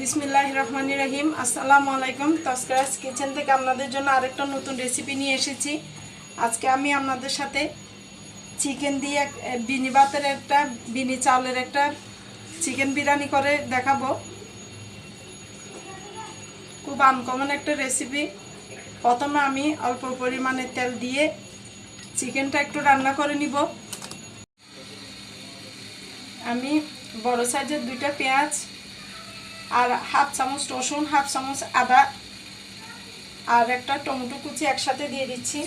বিসমিল্লাহ রহমান রহিম আসসালামু আলাইকুম তস্করাজ কিচেন থেকে আপনাদের জন্য আরেকটা নতুন রেসিপি নিয়ে এসেছি। আজকে আমি আপনাদের সাথে চিকেন দিয়ে বিনি ভাতের একটা, বিনি চাউলের একটা চিকেন বিরিয়ানি করে দেখাবো। খুব আনকমন একটা রেসিপি। প্রথমে আমি অল্প পরিমাণে তেল দিয়ে চিকেনটা একটু রান্না করে নিব। আমি বড় সাইজের দুইটা পেঁয়াজ আর হাফ চামচ রসুন, হাফ চামচ আদা আর একটা টমেটো কুচি একসাথে দিয়ে দিচ্ছি।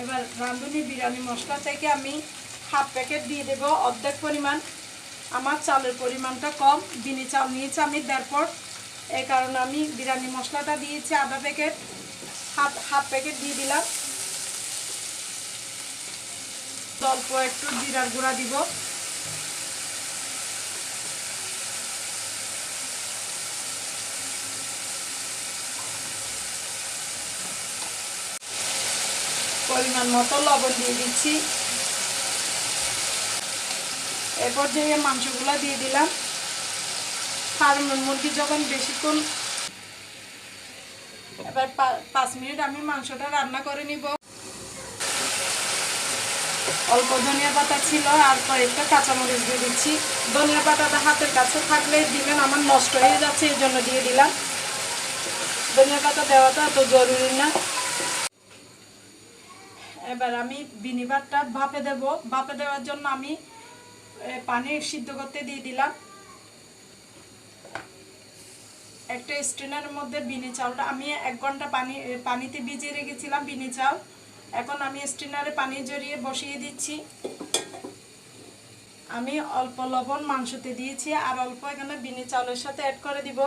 এবার রাঁধুনি বিরিয়ানি মশলা থেকে আমি হাফ প্যাকেট দিয়ে দেব অর্ধেক পরিমাণ। আমার চালের পরিমাণটা কম, বিনি চাল নিয়েছি আমি পট এই কারণে আমি বিরিয়ানি মশলাটা দিয়েছি আধা প্যাকেট। হাফ হাফ প্যাকেট দিয়ে দিলাম। অল্প একটু জিরার গুঁড়া দিব। পরিমাণ মতো লবণ দিয়ে দিচ্ছি। এরপর যে মাংসগুলো দিয়ে দিলাম ফার্মের মুরগি যখন বেশিক্ষণ এবার পাঁচ মিনিট আমি মাংসটা রান্না করে নিব। অল্প ধনিয়া পাতা ছিল আর কয়েকটা কাঁচামরিচ দিয়ে দিচ্ছি। ধনিয়া পাতাটা হাতের কাছে থাকলে দিবেন, আমার নষ্ট হয়ে যাচ্ছে, এই জন্য দিয়ে দিলাম। ধনিয়া পাতা দেওয়াটা এত জরুরি না। এবার আমি বিনিবারটা ভাপে দেব। ভাপে দেওয়ার জন্য আমি পানি সিদ্ধ করতে দিয়ে দিলাম। একটা স্ট্রেনের মধ্যে বিনি চাউলটা, আমি এক ঘণ্টা পানি পানিতে ভিজিয়ে রেখেছিলাম বিনি চাউল। এখন আমি স্ট্রেনারে পানি জড়িয়ে বসিয়ে দিচ্ছি। আমি অল্প লবণ মাংসতে দিয়েছি আর অল্প এখানে বিনি চাউলের সাথে অ্যাড করে দিব।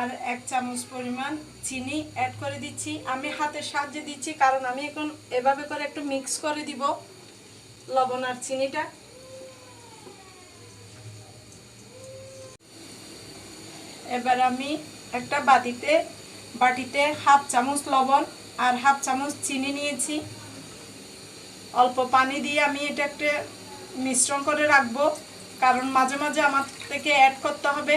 আর এক চামচ পরিমাণ চিনি অ্যাড করে দিচ্ছি। আমি হাতের সাহায্যে দিচ্ছি, কারণ আমি এখন এভাবে করে একটু মিক্স করে দিব লবণ আর চিনিটা। এবার আমি একটা বাটিতে বাটিতে হাফ চামচ লবণ আর হাফ চামচ চিনি নিয়েছি। অল্প পানি দিয়ে আমি এটা একটা মিশ্রণ করে রাখব, কারণ মাঝে মাঝে আমার থেকে অ্যাড করতে হবে।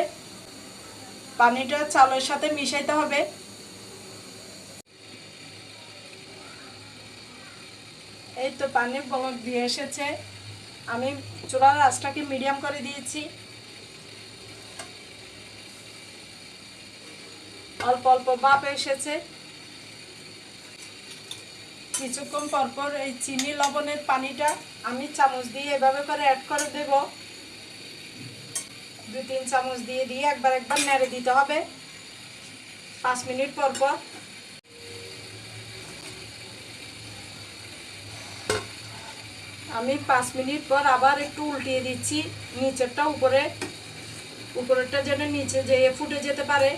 পানিটা চালের সাথে মিশাইতে হবে। এই তো পানি বলক দিয়ে এসেছে। আমি চুলার আঁচটাকে মিডিয়াম করে দিয়েছি। অল্প অল্প বাপ এসেছে। কিছুক্ষণ পর পর এই চিনি লবণের পানিটা আমি চামচ দিয়ে এভাবে করে অ্যাড করে দেবো। দু তিন চামচ দিয়ে দিয়ে একবার একবার নেড়ে দিতে হবে। পাঁচ মিনিট পর পর। আমি পাঁচ মিনিট পর আবার একটু উল্টিয়ে দিচ্ছি। নিচেরটা উপরে, উপরেরটা যেন নিচে যেয়ে ফুটে যেতে পারে।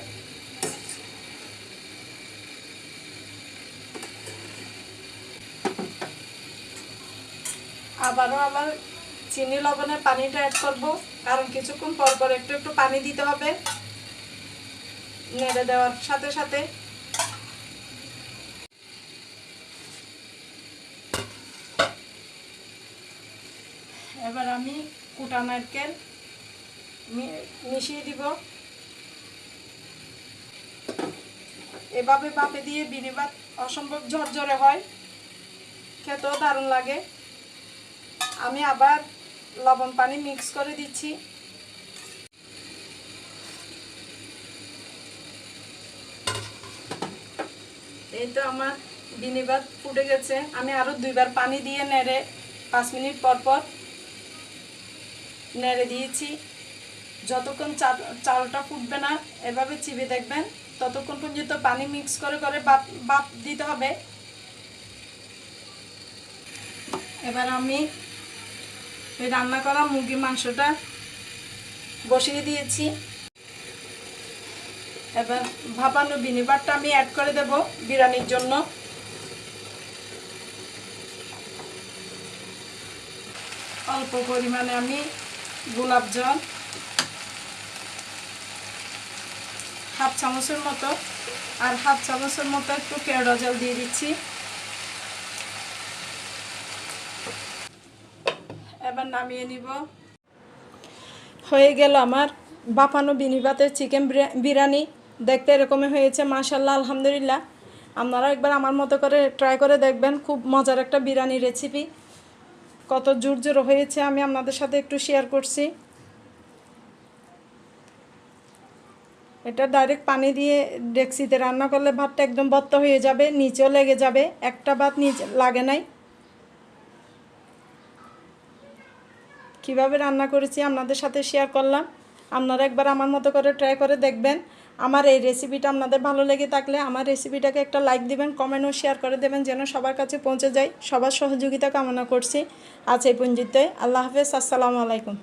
আবারও আবার চিনি লবণের পানিটা অ্যাড করব, কারণ কিছুক্ষণ পর পর একটু একটু পানি দিতে হবে। নেড়ে দেওয়ার সাথে সাথে। এবার আমি কুটা নারকেল মিশিয়ে দিব। এভাবে বাপে দিয়ে বিনিবাদ অসম্ভব ঝরঝরে হয়। খেতেও দারুণ লাগে। আমি আবার লবণ পানি মিক্স করে দিচ্ছি। এই তো আমার বিনিবাদ ফুটে গেছে। আমি আরও দুইবার পানি দিয়ে নেড়ে, পাঁচ মিনিট পর পর নেড়ে দিয়েছি। যতক্ষণ চা- চালটা ফুটবে না, এভাবে চিবে দেখবেন, ততক্ষণ পর্যন্ত পানি মিক্স করে করে বাপ বাপ দিতে হবে। এবার আমি এই রান্না করা মুরগির মাংসটা বসিয়ে দিয়েছি। এবার ভাপানো বিনিবারটা আমি অ্যাড করে দেব বিরিয়ানির জন্য। অল্প পরিমাণে আমি গোলাপ জল, হাফ চামচের মতো, আর হাফ চামচের মতো একটু কেওড়া জল দিয়ে দিচ্ছি। এবার নামিয়ে নিব। হয়ে গেল আমার বাপানো বিনিবাতের চিকেন বিরিয়ানি। দেখতে এরকমই হয়েছে মাশাল্লাহ আলহামদুলিল্লাহ। আপনারা একবার আমার মতো করে ট্রাই করে দেখবেন, খুব মজার একটা বিরিয়ানি রেসিপি কত জোর জোর হয়েছে, আমি আপনাদের সাথে একটু শেয়ার করছি। এটা ডাইরেক্ট পানি দিয়ে ডেক্সিতে রান্না করলে ভাতটা একদম বত্ত হয়ে যাবে, নিচেও লেগে যাবে, একটা ভাত নিচে লাগে নাই। কীভাবে রান্না করেছি আপনাদের সাথে শেয়ার করলাম। আপনারা একবার আমার মতো করে ট্রাই করে দেখবেন। আমার এই রেসিপিটা আপনাদের ভালো লেগে থাকলে আমার রেসিপিটাকে একটা লাইক দিবেন কমেন্ট ও শেয়ার করে দেবেন যেন সবার কাছে পৌঁছে যায় সবার সহযোগিতা কামনা করছি। আজ এই পঞ্জিতে আল্লাহ হাফেজ। আসসালামু আলাইকুম।